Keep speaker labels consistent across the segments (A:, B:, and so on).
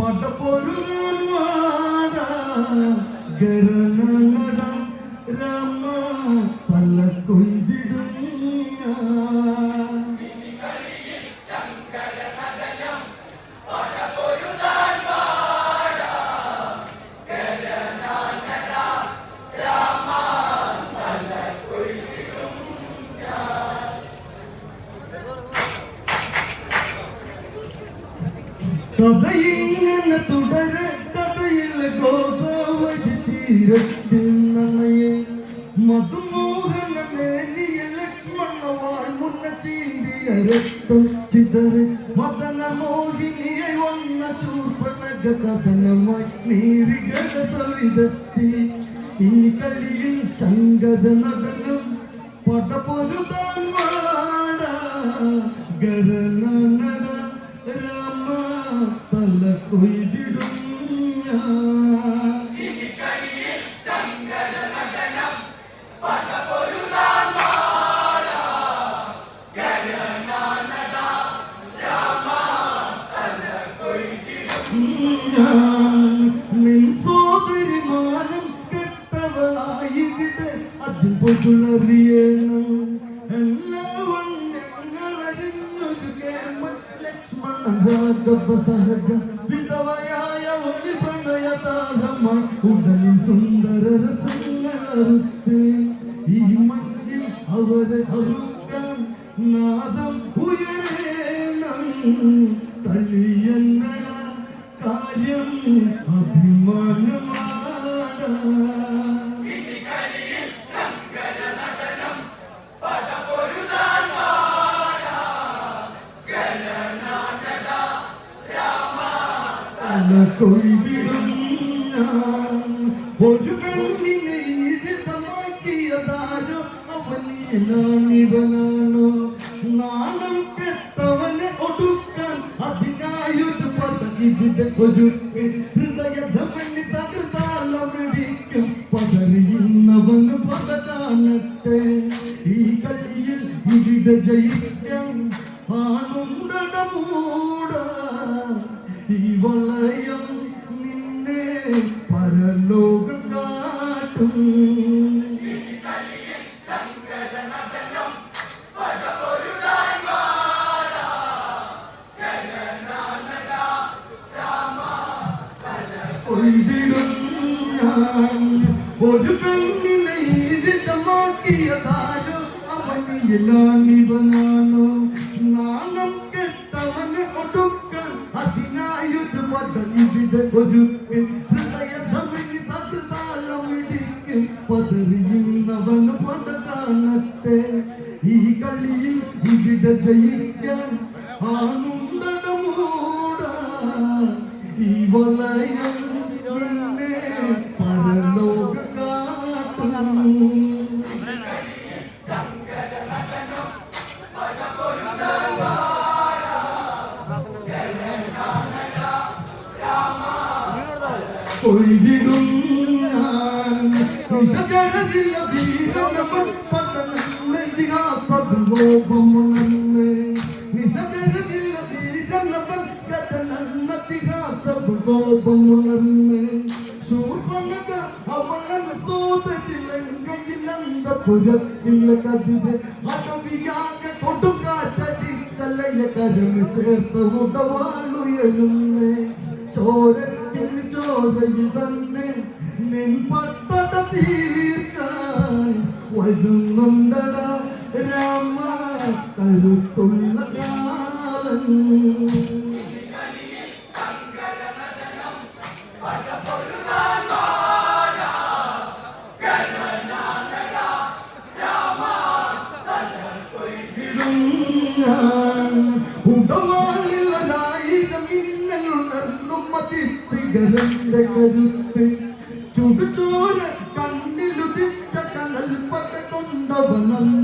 A: പടപ്പൊരുകാൻ ഗരണ രാമ തീരത്തിൽ മധുമോഹന മേനിയ ലക്ഷ്മണ വാൾ മുന്ന ചീന്തിയ രക്തം ചിതറി മദന മോഹിനിയെ വന്ന ചൂർപ്പണക ഗതനമായി നീരികട സവിധത്തിൽ നിൻ സോദരിമാനം കെട്ടവളായിട്ട് അതിൻ പൊതുളറിയണം എല്ലാവൺ ഞങ്ങളറിഞ്ഞൊരു കേമ ലക്ഷ്മണ സഹജ കാര്യം അഭിമാനമാണ് തല കൊയ്തിടും തകർത്താളമിടിക്കും പതറിയുന്നവന് പത കാണട്ടെ ഈ കളിയിൽ ഇവിടെ ജയിക്കാൻ ആണുണ്ടട മൂട അവനിലാണിവനാണോ നാണം കെട്ടവന് ഒടുക്കാൻ അതിനായൊരു പട ഇവിടെ ഒരു ഹൃദയധമനി തകൃതാളമിടിക്കും പതറിയുന്നവന് പട കാണട്ടെ ഈ കളിയിൽ ഇവിടെ ജയിക്കാൻ ആണുണ്ടട മൂട ഈ വലയം ഞാൻ. നിശകരതില്ല വീരനവൻ പട്ടണങ്ങളുടെ ഇതിഹാസം കോപമുണർന്ന് നിശകരതില്ല വീരനവൻ കഥനത്തിഹാസം കോപമുണർന്ന് ശൂർപ്പണക അവളൻ സോദരിലങ്കയിലന്ത പുരത്തില കതിര് അടവിയാകെ കൊടുങ്കാറ്റടി തലയ കരമ് ചേർത്ത ഉടവാളുയരുന്നേ നിൻ പട്ടട തീർക്കാൻ വരുന്നുണ്ടട രാമ കരുത്തുള്ള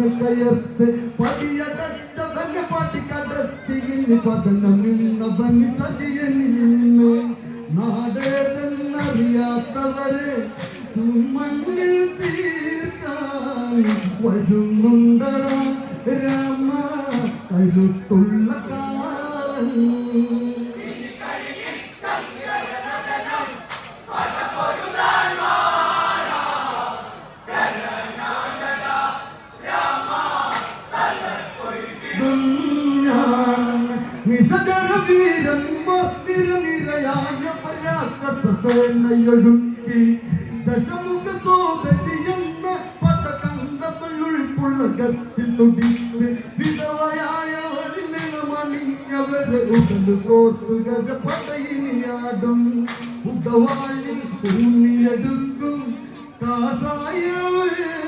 A: കൊണ്ടവനന്ന് കയർത്ത് പടിയടച്ചവന് പടികടത്തി ഇനി പതനമിന്നവന് ചതിയനിൽ നിന്ന് നാടേതെന്നറിയാത്തവരെ മണ്ണിൽ തീർത്താൻ വരുന്നുണ്ടട രാമ. കരുത്തുള്ള പരാക്രസനയൊഴുക്കി ദശമുഖ സോദരിയെന്ന പട്ടകന്ധമുൾപ്പുള്ളകത്തിൽ തുടിച്ച് വിധവയായവളിനെ മണിഞ്ഞവരെ ഉടൽ കോർത്തുകര പടയിനിയാടും ഉടവാളിൽ ഊന്നിയെടുക്കും കാഷായവേ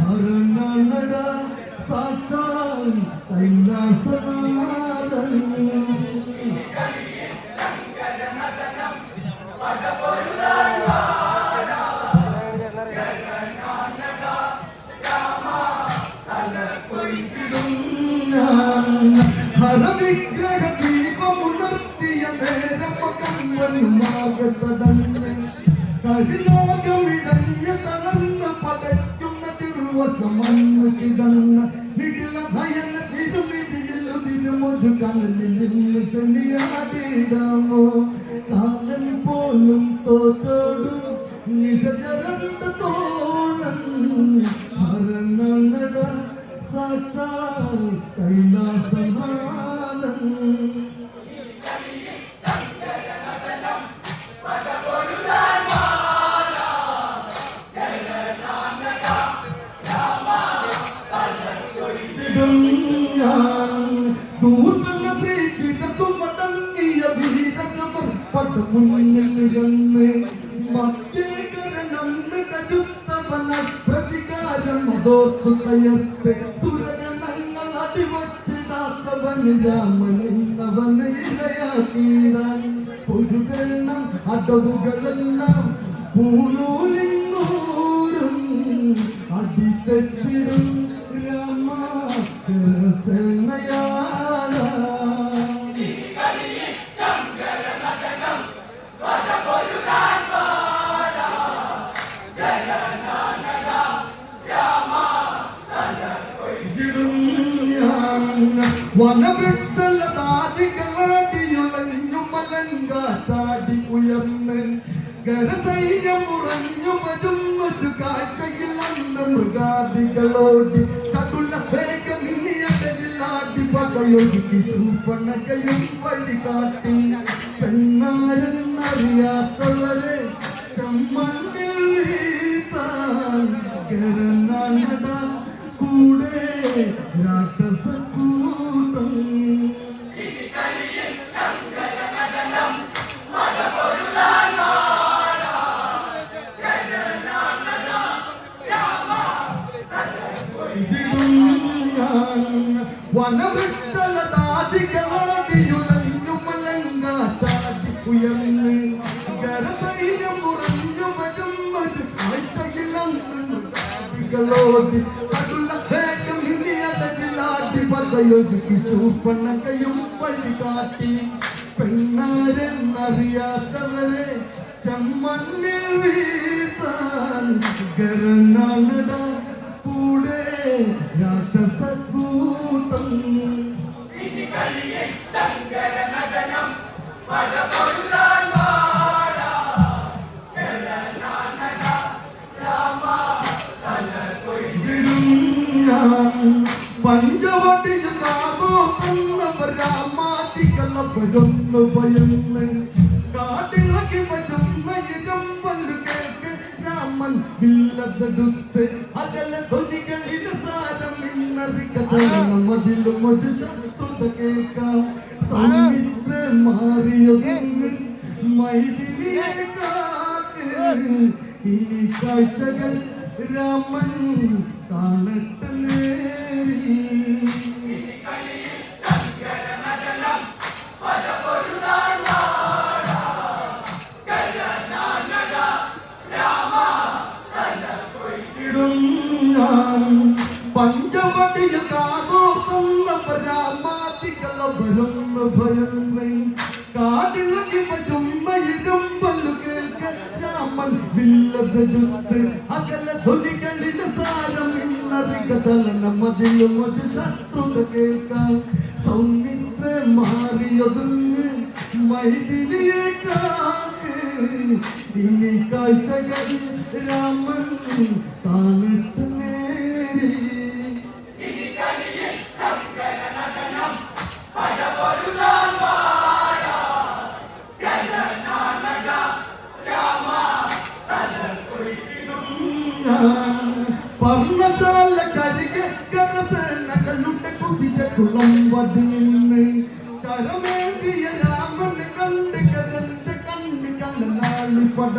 A: Harunlarla saktan Ayla sana തിരുമൊരു കനലിൽ നിന്ന് ശനിയാടിടാമോ കാലൻ പോലും തോറ്റോടും നിശചരണ്ട തോഴൻ ഹരണനട സാക്ഷാൽ കൈലാസനാഥൻ നിരന്ന് മധ്യേകരണം കരുത്തവന പ്രതികാരം അതോർത്തു കയർത്ത് സുരഗണങ്ങൾ അടിവച്ചിടാത്തവന് രാമൻ എന്നവന് ഇരയാക്കീടാൻ ഒരു ഗണം അടവുകളെല്ലാം പൂണൂലിന്നൂരും വനവിട്ടലാദികളാടിയുളഞ്ഞുമലങ്കാറ്റാടി ഉയർന്ന് ഗരസൈന്യം ഉറഞ്ഞു വരുന്നൊരു കാഴ്ചയിൽ അന്ന മൃഗാദികളോടി തടുള്ള വേഗമിനിയടലാടി പകയൊഴുകി സൂപ്പണകയും വഴി കാട്ടി പെണ്ണാരെന്നറിയാത്തവരെ ചൂപ്പണകയും വഴി കാട്ടി. പെണ്ണാരെന്നറിയാത്തവരെ ചെമ്മണ്ണിൽ വീഴ്ത്താൻ കൂടെ രാക്ഷസക്കൂട്ടം. പഞ്ചവട്ടിയും രാമാതികളൊന്നു ഭയന്ന് കാട്ടിളക്കി വരുന്ന ഇടം പല്ലു കേൾക്ക്. രാമൻ വില്ലതെടുത്ത് അകലെ ധ്വനികളിൽ സാരം ഇന്നറിക്കതണം അതിലും ഒരു ശത്രുത വില്ലതെടുത്ത് അകല ധ്വനികളിലെ സാരം ഇന്നറിക ചലനം അതിലും ഒരു ശത്രുത കേൾക്കാം. സൗമിത്ര മാറിയതൊന്ന് മൈതിലിയെ കാക്ക്. ഇനി കാഴ്ചകളിൽ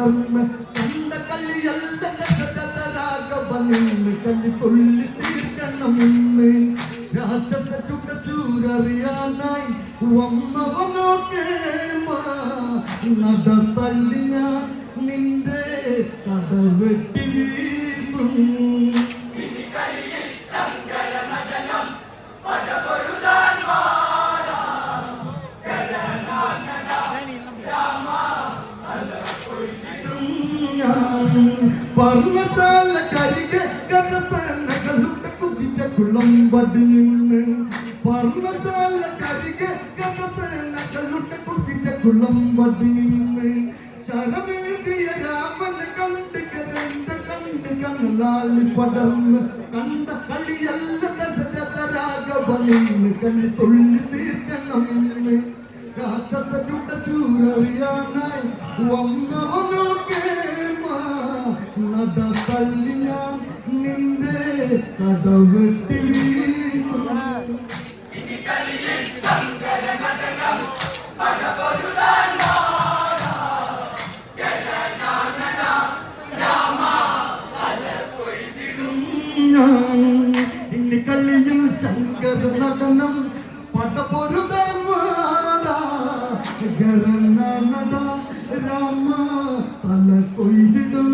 A: കണ്ണനാളി പടർന്ന് കണ്ട കള്ളിയല്ല രാഘവനിന്ന് കല്ലി തുള്ളി തീർക്കണമെന്ന് രാജസ ചുട്ട ചൂരറിയാനായി വന്നവനൊക്കെ നട തല്ലി ഞാൻ നിന്റെ കഥ വെട്ടി കുതിര നിന്ന് പർണശാല കരിക കരസേനകളുടെ കുതിര കുളമ്പത് നിന്ന് ശരമേന്തിയ രാമനെ കണ്ട് കരന്റെ കണ്ട് കണ്ണാളി പടർന്ന് കണ്ട കളിയല്ല ദശരഥ രാഘവനിന്ന് കണ്ണി തുള്ളി തീർക്കണമെന്ന് രാക്ഷസരുടെ ചൂരറിയാനായി വന്നവനൊക്കെ നട തള്ളി ഞാൻ നിന്റെ കഥ ഇനി ഗരന നട രാമ തല കൊയ്തിടും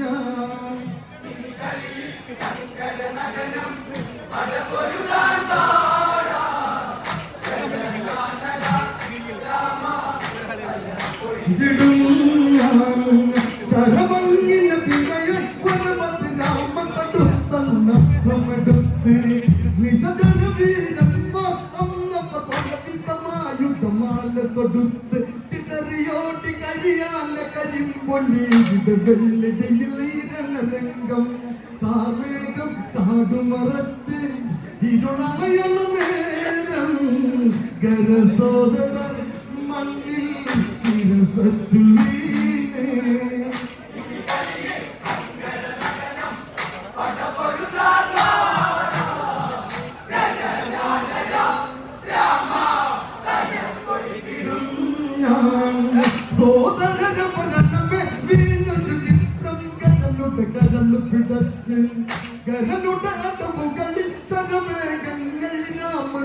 A: ഞാൻ കരിയാന കരിമ്പൊല്ലി വിടകളിടയിൽ ഈരണരംഗം താവേഗം കാടുമറച്ച് ഇരുളമയണ നേരം ഗരസോദര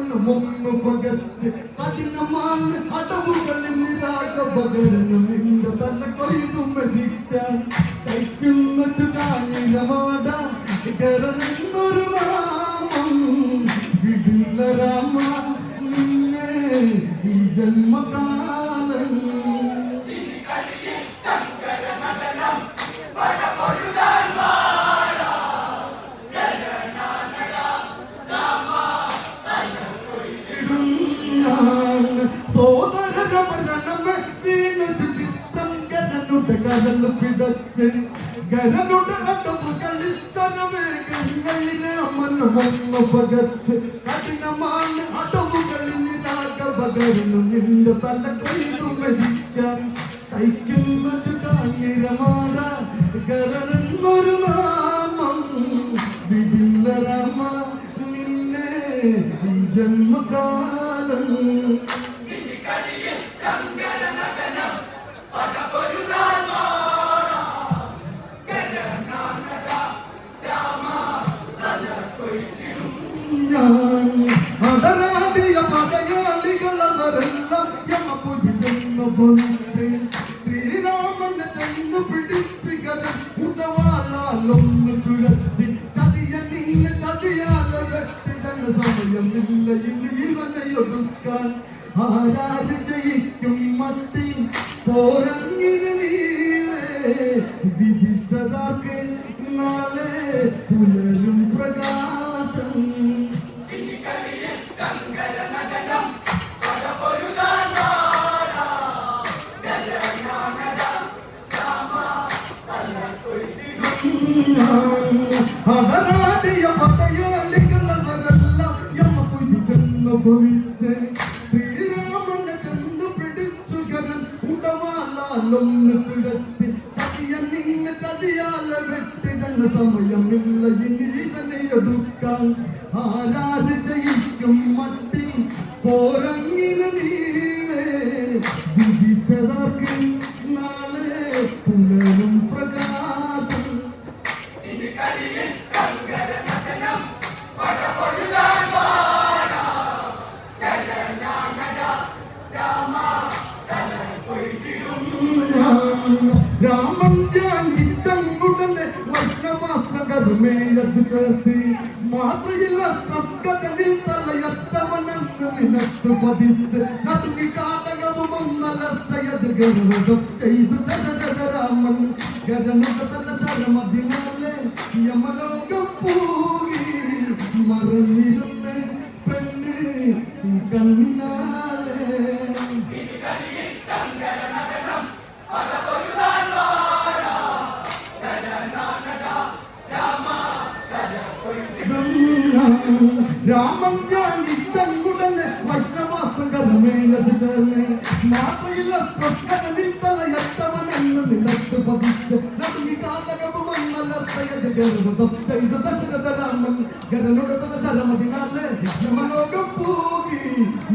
A: രാമന് മുന്നു പകർച്ച് കഠിനമാണ് അടവുകളിൽ നിരാക പകരണം നിന്റെ തല കൊയ്തു മതിക്കാൻ കൈക്കുന്നൊരു കാഞ്ഞിരമാട കരണെന്നൊരു നാമം വിടുന്ന രാമ നിന്നെ ഈ ജന്മകാലം കരൾ പിടച്ച് ഗരനുടെ അടവുകളിൽ സരവേഗങ്ങളിലെ അമന് വന്നു പകർച്ച് കഠിനമാണ് അടവുകളിൽ നിരാക പകരുന്നു നിന്റെ തല കൊയ്തു മരിക്കാൻ തയ്ക്കുന്നൊരു കാഞ്ഞിരമാട ഗരനെന്നൊരു നാമം. വിടില്ല രാമ നിന്നെ ഈ ജന്മകാലം ഒരു ഇത് ഗരണ തല സരമദിന തലമതിനാലെ നമ്മളോട് പോകി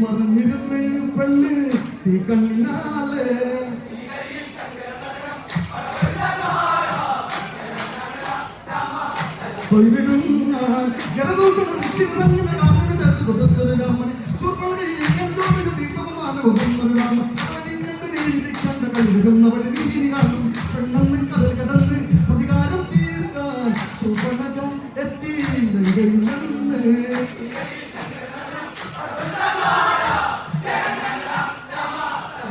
A: മറഞ്ഞിരുന്ന പെണ്ണ് തീ കണ്ണിനാലെ. ൂർപ്പണി എന്തോ ദീപമാണ്